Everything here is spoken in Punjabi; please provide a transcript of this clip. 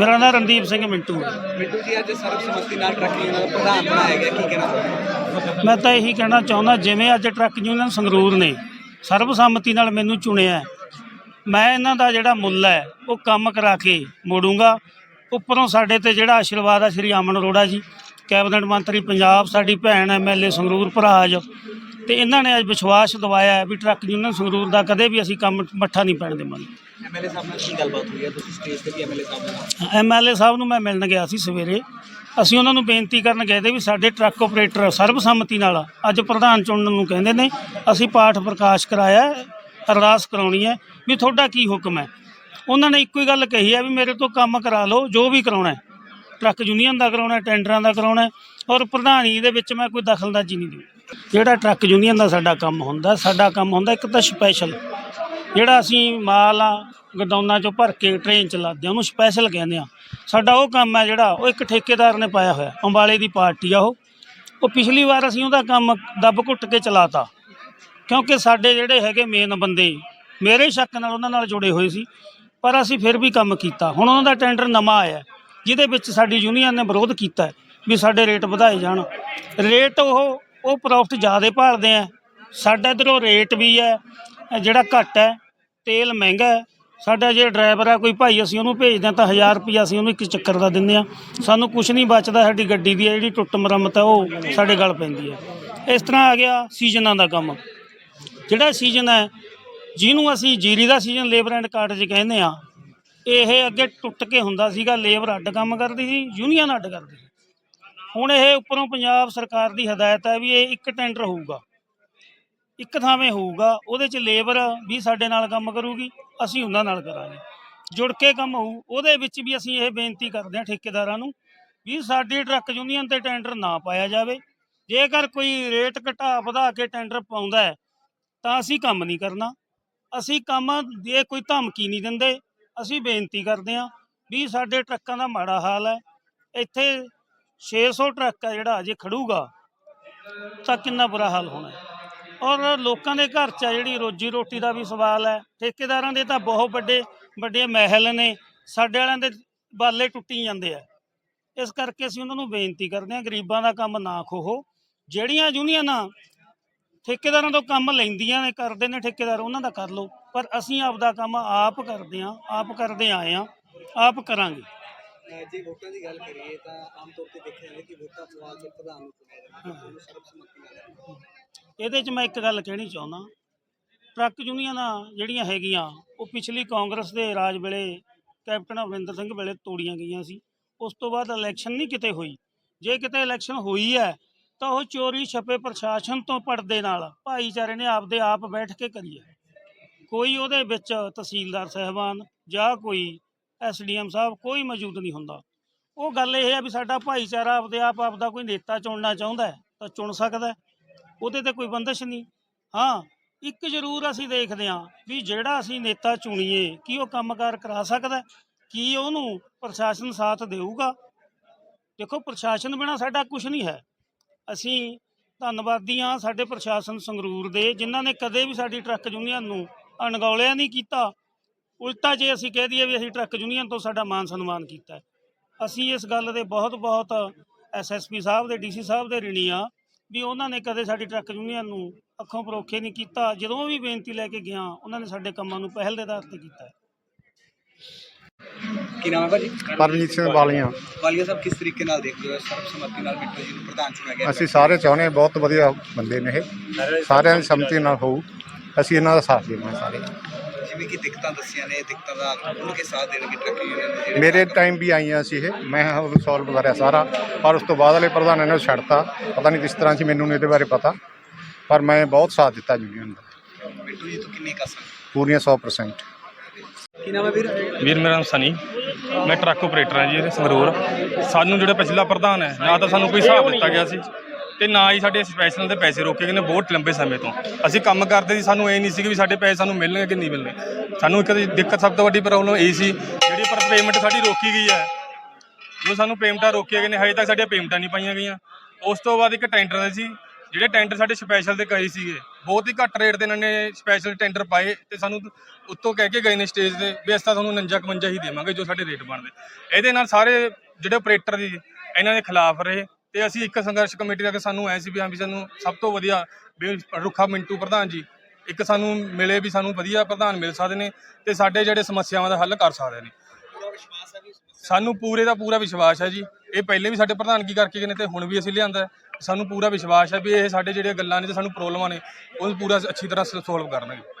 ਮੇਰਾ ਨਾਮ ਰਣਦੀਪ ਸਿੰਘ ਮਿੰਟੂ ਹੈ। ਮਿੰਟੂ ਜੀ ਅੱਜ ਸਰਬਸੰਮਤੀ ਨਾਲ ਟਰੱਕ ਯੂਨੀਅਨ ਦਾ ਪ੍ਰਧਾਨ ਬਣਾਇਆ ਗਿਆ ਕੀ ਕਹਿਣਾ ਚਾਹੁੰਦੇ ਮੈਂ ਤਾਂ ਇਹੀ ਕਹਿਣਾ ਚਾਹੁੰਦਾ ਜਿਵੇਂ ਅੱਜ ਟਰੱਕ ਯੂਨੀਅਨ ਸੰਗਰੂਰ ਨੇ ਸਰਬਸੰਮਤੀ ਨਾਲ ਮੈਨੂੰ ਚੁਣਿਆ ਹੈ, ਮੈਂ ਇਹਨਾਂ ਦਾ ਜਿਹੜਾ ਮੁੱਲ ਹੈ ਉਹ ਕੰਮ ਕਰਾ ਕੇ ਮੋੜੂੰਗਾ। ਉੱਪਰੋਂ ਸਾਡੇ ਤੇ ਜਿਹੜਾ ਆਸ਼ੀਰਵਾਦ ਆ ਸ਼੍ਰੀ ਅਮਨ ਅਰੋੜਾ ਜੀ ਕੈਬਨਿਟ ਮੰਤਰੀ ਪੰਜਾਬ ਸਾਡੀ ਭੈਣ ਐਮਐਲਏ ਸੰਗਰੂਰ ਭਰਾਜ ਤੇ ਇਹਨਾਂ ਨੇ ਅੱਜ ਵਿਸ਼ਵਾਸ ਦਿਵਾਇਆ ਹੈ ਵੀ ਟਰੱਕ ਯੂਨੀਅਨ ਸੰਗਰੂਰ ਦਾ ਕਦੇ ਵੀ ਅਸੀਂ ਕੰਮ ਮੱਠਾ ਨਹੀਂ ਪੈਣ ਦੇਵਾਂਗੇ। ਐਮਐਲਏ ਸਾਹਿਬ ਨਾਲ ਕੀ ਗੱਲਬਾਤ ਹੋਈ ਹੈ? ਤੁਸੀਂ ਸਟੇਜ ਤੇ ਵੀ ਐਮਐਲਏ ਸਾਹਿਬ ਨਾਲ ਐਮਐਲਏ ਸਾਹਿਬ ਨੂੰ ਮੈਂ ਮਿਲਣ ਗਿਆ ਸੀ ਸਵੇਰੇ। ਅਸੀਂ ਉਹਨਾਂ ਨੂੰ ਬੇਨਤੀ ਕਰਨ ਗਏ ਤੇ ਵੀ ਸਾਡੇ ਟਰੱਕ ਆਪਰੇਟਰ ਸਰਬਸੰਮਤੀ ਨਾਲ ਅੱਜ ਪ੍ਰਧਾਨ ਚੁਣਨ ਨੂੰ ਕਹਿੰਦੇ ਨੇ ਅਸੀਂ ਪਾਠ ਪ੍ਰਕਾਸ਼ ਕਰਾਇਆ ਹੈ, ਅਰਦਾਸ ਕਰਾਉਣੀ ਹੈ ਵੀ ਤੁਹਾਡਾ ਕੀ ਹੁਕਮ ਹੈ। ਉਹਨਾਂ ਨੇ ਇੱਕੋ ਹੀ ਗੱਲ ਕਹੀ ਹੈ ਵੀ ਮੇਰੇ ਤੋਂ ਕੰਮ ਕਰਾ ਲਓ ਜੋ ਵੀ ਕਰਾਉਣਾ ਹੈ। ਟਰੱਕ ਯੂਨੀਅਨ ਦਾ ਕਰਾਉਣਾ ਹੈ, ਟੈਂਡਰਾਂ ਦਾ ਕਰਾਉਣਾ ਹੈ ਔਰ ਪ੍ਰਧਾਨੀ ਦੇ ਵਿੱਚ ਮੈਂ ਕੋਈ ਦਖਲਅੰਦਾਜ਼ੀ ਨਹੀਂ ਦਿੰਦਾ। ਜਿਹੜਾ ਟਰੱਕ ਯੂਨੀਅਨ ਦਾ ਸਾਡਾ ਕੰਮ ਹੁੰਦਾ, ਸਾਡਾ ਕੰਮ ਹੁੰਦਾ ਇੱਕ ਤਾਂ ਸਪੈਸ਼ਲ ਜਿਹੜਾ ਅਸੀਂ ਮਾਲ ਆ ਗਡਾਊਨਾਂ ਚੋਂ ਭਰ ਕੇ ਟ੍ਰੇਨ ਚ ਲਾਦੇ ਆ, ਉਹਨੂੰ ਸਪੈਸ਼ਲ ਕਹਿੰਦੇ ਆ। ਸਾਡਾ ਉਹ ਕੰਮ ਹੈ ਜਿਹੜਾ, ਉਹ ਇੱਕ ਠੇਕੇਦਾਰ ਨੇ ਪਾਇਆ ਹੋਇਆ, ਅੰਬਾਲੇ ਦੀ ਪਾਰਟੀ ਆ ਉਹ। ਉਹ ਪਿਛਲੀ ਵਾਰ ਅਸੀਂ ਉਹਦਾ ਕੰਮ ਦੱਬ ਘੁੱਟ ਕੇ ਚਲਾਤਾ। ਕਿਉਂਕਿ ਸਾਡੇ ਜਿਹੜੇ ਹੈਗੇ ਮੇਨ ਬੰਦੇ, ਮੇਰੇ ਸ਼ੱਕ ਨਾਲ ਉਹਨਾਂ ਨਾਲ ਜੁੜੇ ਹੋਏ ਸੀ, ਪਰ ਅਸੀਂ ਫਿਰ ਵੀ ਕੰਮ ਕੀਤਾ। ਹੁਣ ਉਹਨਾਂ ਦਾ ਟੈਂਡਰ ਨਵਾਂ ਆਇਆ, ਜਿਹਦੇ ਵਿੱਚ ਸਾਡੀ ਯੂਨੀਅਨ ਨੇ ਵਿਰੋਧ ਕੀਤਾ ਵੀ ਸਾਡੇ ਰੇਟ ਵਧਾਏ ਜਾਣ। ਰੇਟ ਉਹ ਉਹ ਪ੍ਰੋਫਿਟ ਜ਼ਿਆਦਾ ਭਾਲਦੇ ਆ। ਸਾਡਾ ਇੱਧਰੋਂ ਰੇਟ ਵੀ ਹੈ ਜਿਹੜਾ ਘੱਟ ਹੈ ਤੇਲ ਮਹਿੰਗਾ ਹੈ ਸਾਡਾ ਜੇ ਡਰਾਈਵਰ ਆ, ਕੋਈ ਭਾਈ ਅਸੀਂ ਉਹਨੂੰ ਭੇਜਦੇ ਹਾਂ ਤਾਂ 1000 ਰੁਪਈਆ ਅਸੀਂ ਉਹਨੂੰ ਇੱਕ ਚੱਕਰ ਦਾ ਦਿੰਦੇ ਆ। ਸਾਨੂੰ ਕੁਝ ਨਹੀਂ ਬਚਦਾ ਸਾਡੀ ਗੱਡੀ ਦੀ ਹੈ ਜਿਹੜੀ ਟੁੱਟ ਮੁਰੰਮਤ ਹੈ ਉਹ ਸਾਡੇ ਗਲ ਪੈਂਦੀ ਹੈ ਇਸ ਤਰ੍ਹਾਂ ਆ ਗਿਆ ਸੀਜ਼ਨਾਂ ਦਾ ਕੰਮ। ਜਿਹੜਾ ਸੀਜ਼ਨ ਹੈ ਜਿਹਨੂੰ ਅਸੀਂ ਜੀਰੀ ਦਾ ਸੀਜ਼ਨ ਲੇਬਰ ਐਂਡ ਕਾਰਡ 'ਚ ਕਹਿੰਦੇ ਆ, ਇਹ ਅੱਗੇ ਟੁੱਟ ਕੇ ਹੁੰਦਾ ਸੀਗਾ, ਲੇਬਰ ਅੱਡ ਕੰਮ ਕਰਦੀ ਸੀ, ਯੂਨੀਅਨ ਅੱਡ ਕਰਦੀ ਸੀ। ਹੁਣ ਇਹ ਉੱਪਰੋਂ ਪੰਜਾਬ ਸਰਕਾਰ ਦੀ ਹਦਾਇਤ ਹੈ ਵੀ ਇਹ ਇੱਕ ਟੈਂਡਰ ਹੋਊਗਾ। ਇੱਕ ਥਾਵੇਂ ਹੋਊਗਾ, ਉਹਦੇ 'ਚ ਲੇਬਰ ਵੀ ਸਾਡੇ ਨਾਲ ਕੰਮ ਕਰੂਗੀ, ਅਸੀਂ ਉਹਨਾਂ ਨਾਲ ਕਰਾਂਗੇ। ਜੁੜ ਕੇ ਕੰਮ ਹੋਊ, ਉਹਦੇ ਵਿੱਚ ਵੀ ਅਸੀਂ ਇਹ ਬੇਨਤੀ ਕਰਦੇ ਹਾਂ ਠੇਕੇਦਾਰਾਂ ਨੂੰ ਵੀ ਸਾਡੀ ਟਰੱਕ ਯੂਨੀਅਨ ਤੇ ਟੈਂਡਰ ਨਾ ਪਾਇਆ ਜਾਵੇ। ਜੇਕਰ ਕੋਈ ਰੇਟ ਘਟਾ ਵਧਾ ਕੇ ਟੈਂਡਰ ਪਾਉਂਦਾ ਹੈ, ਤਾਂ ਅਸੀਂ ਕੰਮ ਨਹੀਂ ਕਰਨਾ। ਅਸੀਂ ਕੰਮ ਦੇ ਕੋਈ ਧਮਕੀ ਨਹੀਂ ਦਿੰਦੇ। ਅਸੀਂ ਬੇਨਤੀ ਕਰਦੇ ਹਾਂ ਵੀ ਸਾਡੇ ਟਰੱਕਾਂ ਦਾ ਮਾੜਾ ਹਾਲ ਹੈ। ਇੱਥੇ 600 ਟਰੱਕ ਆ ਜਿਹੜਾ ਅਜੇ ਖੜੂਗਾ, ਤਾਂ ਕਿੰਨਾ ਬੁਰਾ ਹਾਲ ਹੋਣਾ ਔਰ ਲੋਕਾਂ ਦੇ ਘਰ 'ਚ ਆ ਜਿਹੜੀ ਰੋਜੀ ਰੋਟੀ ਦਾ ਵੀ ਸਵਾਲ ਹੈ, ਠੇਕੇਦਾਰਾਂ ਦੇ ਤਾਂ ਬਹੁਤ ਵੱਡੇ ਵੱਡੇ ਮਹਿਲ ਨੇ, ਸਾਡੇ ਵਾਲਿਆਂ ਦੇ ਬਾਲੇ ਟੁੱਟੀ ਜਾਂਦੇ ਆ। ਇਸ ਕਰਕੇ ਅਸੀਂ ਉਹਨਾਂ ਨੂੰ ਬੇਨਤੀ ਕਰਦੇ ਹਾਂ, ਗਰੀਬਾਂ ਦਾ ਕੰਮ ਨਾ ਖੋਹੋ। ਜਿਹੜੀਆਂ ਯੂਨੀਅਨਾਂ ਠੇਕੇਦਾਰਾਂ ਤੋਂ ਕੰਮ ਲੈਂਦੀਆਂ ਨੇ, ਕਰਦੇ ਨੇ ਠੇਕੇਦਾਰ, ਉਹਨਾਂ ਦਾ ਕਰ ਲਓ। ਪਰ ਅਸੀਂ ਆਪਦਾ ਕੰਮ ਆਪ ਕਰਦੇ ਹਾਂ, ਆਪ ਕਰਦੇ ਆਏ ਹਾਂ, ਆਪ ਕਰਾਂਗੇ। ਜੇ ਵੋਟਾਂ ਦੀ ਗੱਲ ਕਰੀਏ ਤਾਂ ਆਮ ਤੌਰ ਤੇ ਦੇਖਿਆ ਜਾਂਦਾ ਕਿ ਵੋਟਾਂ ਪਵਾ ਕੇ ਪ੍ਰਧਾਨ ਨੂੰ ਚੁਣਿਆ ਜਾਂਦਾ ਉਹਨੂੰ ਸਰਬਸੰਮਤੀ ਨਾਲ ਇਹਦੇ 'ਚ ਮੈਂ ਇੱਕ ਗੱਲ ਕਹਿਣੀ ਚਾਹੁੰਦਾ, ਟਰੱਕ ਯੂਨੀਅਨਾਂ ਜਿਹੜੀਆਂ ਹੈਗੀਆਂ, ਉਹ ਪਿਛਲੀ ਕਾਂਗਰਸ ਦੇ ਰਾਜ ਵੇਲੇ ਕੈਪਟਨ ਅਮਰਿੰਦਰ ਸਿੰਘ ਵੇਲੇ ਤੋੜੀਆਂ ਗਈਆਂ ਸੀ। ਉਸ ਤੋਂ ਬਾਅਦ ਇਲੈਕਸ਼ਨ ਨਹੀਂ ਕਿਤੇ ਹੋਈ। ਜੇ ਕਿਤੇ ਇਲੈਕਸ਼ਨ ਹੋਈ ਹੈ, ਤਾਂ ਉਹ ਚੋਰੀ ਛਪੇ ਪ੍ਰਸ਼ਾਸਨ ਤੋਂ ਪੜਦੇ ਨਾਲ ਭਾਈਚਾਰੇ ਨੇ ਆਪਦੇ ਆਪ ਬੈਠ ਕੇ ਕਰੀ ਹੈ। ਕੋਈ ਉਹਦੇ ਵਿੱਚ ਤਹਿਸੀਲਦਾਰ ਸਹਿਬਾਨ ਜਾਂ ਕੋਈ ਐਸਡੀਐਮ ਸਾਹਿਬ ਕੋਈ ਮੌਜੂਦ ਨਹੀਂ ਹੁੰਦਾ। ਉਹ ਗੱਲ ਇਹ ਹੈ ਵੀ ਸਾਡਾ ਭਾਈਚਾਰਾ ਆਪਦੇ ਆਪ ਆਪਦਾ ਕੋਈ ਨੇਤਾ ਚੁਣਨਾ ਚਾਹੁੰਦਾ ਤਾਂ ਚੁਣ ਸਕਦਾ ਉਹਦੇ ਤੇ ਕੋਈ ਬੰਦਸ਼ ਨਹੀਂ। ਹਾਂ, ਇੱਕ ਜ਼ਰੂਰ ਅਸੀਂ ਦੇਖਦੇ ਹਾਂ ਵੀ ਜਿਹੜਾ ਅਸੀਂ ਨੇਤਾ ਚੁਣੀਏ ਕੀ ਉਹ ਕੰਮਕਾਰ ਕਰਾ ਸਕਦਾ ਕੀ ਉਹਨੂੰ ਪ੍ਰਸ਼ਾਸਨ ਸਾਥ ਦੇਊਗਾ। ਦੇਖੋ, ਪ੍ਰਸ਼ਾਸਨ ਬਿਨਾ ਸਾਡਾ ਕੁਝ ਨਹੀਂ ਹੈ। ਅਸੀਂ ਧੰਨਵਾਦੀ ਹਾਂ ਸਾਡੇ ਪ੍ਰਸ਼ਾਸਨ ਸੰਗਰੂਰ ਦੇ, ਜਿਨ੍ਹਾਂ ਨੇ ਕਦੇ ਵੀ ਸਾਡੀ ਟਰੱਕ ਯੂਨੀਅਨ ਨੂੰ ਅਣਗੌਲਿਆ ਨਹੀਂ ਕੀਤਾ। ਉਲਟਾ ਜੇ ਅਸੀਂ ਕਹਿ ਦਈਏ ਵੀ ਅਸੀਂ ਟਰੱਕ ਯੂਨੀਅਨ ਤੋਂ ਸਾਡਾ ਮਾਨ ਸਨਮਾਨ ਕੀਤਾ ਹੈ। ਅਸੀਂ ਇਸ ਗੱਲ ਦੇ ਬਹੁਤ ਬਹੁਤ ਐਸਐਸਪੀ ਸਾਹਿਬ ਦੇ ਡੀਸੀ ਸਾਹਿਬ ਦੇ ਰਿਣੀ ਆ ਵੀ ਉਹਨਾਂ ਨੇ ਕਦੇ ਸਾਡੀ ਟਰੱਕ ਯੂਨੀਅਨ ਨੂੰ ਅੱਖੋਂ ਪਰੋਖੇ ਨਹੀਂ ਕੀਤਾ। ਜਦੋਂ ਵੀ ਬੇਨਤੀ ਲੈ ਕੇ ਗਿਆ ਉਹਨਾਂ ਨੇ ਸਾਡੇ ਕੰਮਾਂ ਨੂੰ ਪਹਿਲ ਦੇ ਆਧਾਰ ਤੇ ਕੀਤਾ ਹੈ। ਕੀ ਨਾਮ ਹੈ ਭਾਜੀ? ਪਰਮਜੀਤ ਸਿੰਘ ਵਾਲੀਆਂ। ਵਾਲੀਆ ਸਾਹਿਬ ਕਿਸ ਤਰੀਕੇ ਨਾਲ ਦੇਖਦੇ ਹੋ ਸਰਬਸੰਮਤੀ ਨਾਲ ਮਿੰਟੂ ਜੀ ਨੂੰ ਪ੍ਰਧਾਨ ਚੁਣਿਆ ਗਿਆ? ਅਸੀਂ ਸਾਰੇ ਚਾਹੁੰਦੇ ਹਾਂ ਬਹੁਤ ਵਧੀਆ ਬੰਦੇ ਨੇ ਇਹ। ਸਾਰਿਆਂ ਦੀ ਸੰਮਤੀ ਨਾਲ ਹੋਊ। ਅਸੀਂ ਇਹਨਾਂ ਦਾ ਸਾਥ ਦੇਵਾਂਗੇ ਸਾਰੇ। ਜਿਵੇਂ ਕਿ ਦਿੱਕਤਾਂ ਦੱਸੀਆਂ ਨੇ ਇਹ ਦਿੱਕਤਾਂ ਦਾ ਖੁੱਲ੍ਹ ਕੇ ਸਾਥ ਦੇਣਗੇ ਟਰੱਕ ਯੂਨੀਅਨ ਦੇ ਜਿਹੜੇ ਮੇਰੇ ਟਾਈਮ ਵੀ ਆਈਆਂ ਸੀ ਇਹ। ਮੈਂ ਉਹ ਸੋਲਵ ਕਰਿਆ ਸਾਰਾ। ਪਰ ਉਸ ਤੋਂ ਬਾਅਦ ਵਾਲੇ ਪ੍ਰਧਾਨ ਨੇ ਛੱਡਤਾ। ਪਤਾ ਨਹੀਂ ਕਿਸ ਤਰ੍ਹਾਂ ਸੀ ਮੈਨੂੰ ਨਹੀਂ ਇਹਦੇ ਬਾਰੇ ਪਤਾ। ਪਰ ਮੈਂ ਬਹੁਤ ਸਾਥ ਦਿੱਤਾ ਯੂਨੀਅਨ ਦਾ ਜੀ ਤੋਂ ਕਿੰਨੇ ਕਸਮ? ਪੂਰੀਆਂ 100% ਕੀ ਨਾਮ ਹੈ ਵੀਰ? ਵੀਰ ਮੇਰਾ ਨਾਮ ਸਨੀ। ਮੈਂ ਟਰੱਕ ਆਪਰੇਟਰ ਹਾਂ ਜੀ ਸੰਗਰੂਰ। ਸਾਨੂੰ ਜਿਹੜਾ ਪਿਛਲਾ ਪ੍ਰਧਾਨ ਹੈ ਨਾ ਤਾਂ ਸਾਨੂੰ ਕੋਈ ਹਿਸਾਬ ਦਿੱਤਾ ਗਿਆ ਸੀ। ਤੇ ਨਾ ਹੀ ਸਾਡੇ ਸਪੈਸ਼ਲ ਦੇ ਪੈਸੇ ਰੋਕੇ ਗਏ ਨੇ ਬਹੁਤ ਲੰਬੇ ਸਮੇਂ ਤੋਂ। ਅਸੀਂ ਕੰਮ ਕਰਦੇ ਸੀ, ਸਾਨੂੰ ਇਹ ਨਹੀਂ ਸੀ ਕਿ ਵੀ ਸਾਡੇ ਪੈਸੇ ਸਾਨੂੰ ਮਿਲਣਗੇ ਕਿ ਨਹੀਂ ਮਿਲਣੇ ਸਾਨੂੰ ਇੱਕ ਦਿੱਕਤ ਸਭ ਤੋਂ ਵੱਡੀ ਪ੍ਰੋਬਲਮ ਇਹ ਸੀ, ਜਿਹੜੀ ਪਰ ਪੇਮੈਂਟ ਸਾਡੀ ਰੋਕੀ ਗਈ ਹੈ। ਜੋ ਸਾਨੂੰ ਪੇਮੈਂਟਾਂ ਰੋਕੀਆਂ ਗਈਆਂ ਨੇ, ਹਜੇ ਤੱਕ ਸਾਡੀਆਂ ਪੇਮੈਂਟਾਂ ਨਹੀਂ ਪਾਈਆਂ ਗਈਆਂ। ਉਸ ਤੋਂ ਬਾਅਦ ਇੱਕ ਟੈਂਡਰ ਦੇ ਸੀ, ਜਿਹੜੇ ਟੈਂਡਰ ਸਾਡੇ ਸਪੈਸ਼ਲ ਦੇ ਕਹੇ ਸੀਗੇ। ਬਹੁਤ ਹੀ ਘੱਟ ਰੇਟ ਦੇ ਇਹਨਾਂ ਨੇ ਸਪੈਸ਼ਲ ਟੈਂਡਰ ਪਾਏ ਤੇ ਸਾਨੂੰ ਉੱਤੋਂ ਕਹਿ ਕੇ ਗਏ ਨੇ ਸਟੇਜ ਤੇ ਵੀ ਅਸੀਂ ਤਾਂ ਤੁਹਾਨੂੰ 49 51 ਹੀ ਦੇਵਾਂਗੇ ਜੋ ਸਾਡੇ ਰੇਟ ਬਣਦੇ। ਇਹਦੇ ਨਾਲ ਸਾਰੇ ਜਿਹੜੇ ਆਪਰੇਟਰ ਦੀ ਇਹਨਾਂ ਦੇ ਖਿਲਾਫ ਰਹੇ। ਤੇ ਅਸੀਂ ਇੱਕ ਸੰਘਰਸ਼ ਕਮੇਟੀ ਦਾ ਕਿ ਸਾਨੂੰ ਐ ਸੀ ਵੀ ਹਾਂ ਵੀ ਸਾਨੂੰ ਸਭ ਤੋਂ ਵਧੀਆ ਵੀ ਰੁੱਖਾ ਮਿੰਟੂ ਪ੍ਰਧਾਨ ਜੀ, ਇੱਕ ਸਾਨੂੰ ਮਿਲੇ ਵੀ ਸਾਨੂੰ ਵਧੀਆ ਪ੍ਰਧਾਨ ਮਿਲ ਸਕਦੇ ਨੇ ਤੇ ਸਾਡੇ ਜਿਹੜੇ ਸਮੱਸਿਆਵਾਂ ਦਾ ਹੱਲ ਕਰ ਸਕਦੇ ਨੇ। ਸਾਨੂੰ ਪੂਰੇ ਦਾ ਪੂਰਾ ਵਿਸ਼ਵਾਸ ਹੈ ਜੀ। ਇਹ ਪਹਿਲੇ ਵੀ ਸਾਡੇ ਪ੍ਰਧਾਨਗੀ ਕਰਕੇ ਗਏ ਨੇ ਤੇ ਹੁਣ ਵੀ ਅਸੀਂ ਲਿਆਂਦਾ ਸਾਨੂੰ ਪੂਰਾ ਵਿਸ਼ਵਾਸ ਹੈ ਵੀ ਇਹ ਸਾਡੇ ਜਿਹੜੀਆਂ ਗੱਲਾਂ ਨੇ ਤੇ ਸਾਨੂੰ ਪ੍ਰੋਬਲਮਾਂ ਨੇ, ਉਹ ਪੂਰਾ ਅੱਛੀ ਤਰ੍ਹਾਂ ਸੋਲਵ ਕਰਨਗੇ।